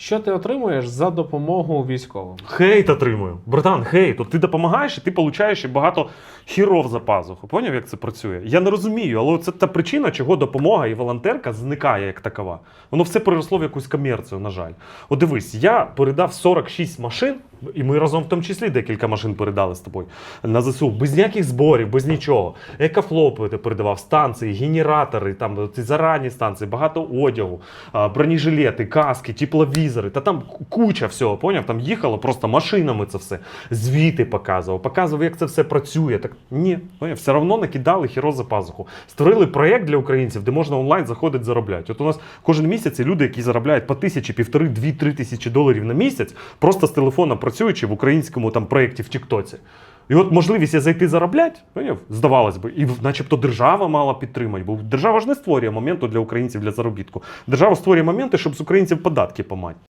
Що ти отримуєш за допомогу військовим? Хейт отримую. Братан, хейт. От ти допомагаєш, і ти получаєш багато хіров за пазуху. Поняв, як це працює? Я не розумію, але це та причина, чого допомога і волонтерка зникає як такова. Воно все переросло в якусь комерцію, на жаль. От дивись, я передав 46 машин, і ми разом в тому числі декілька машин передали з тобою на ЗСУ, без ніяких зборів, без нічого. Екофлопи ти передавав, станції, генератори, там ці зарані станції, багато одягу, бронежилети, каски, тепловізори. Та там куча всього, поняв? Там їхало просто машинами це все. Звіти показував, показував, як це все працює. Так ні, поняв? все одно накидали хіро за пазуху. Створили проєкт для українців, де можна онлайн заходити заробляти. От у нас кожен місяць люди, які заробляють по тисячі, півтори, дві, три тисячі доларів на місяць, просто з телефона працюючи в українському там проєкті в Тіктоці. І от можливість зайти заробляти, поняв? здавалось би, і начебто держава мала підтримати, бо держава ж не створює моменту для українців для заробітку. Держава створює моменти, щоб з українців податки помати.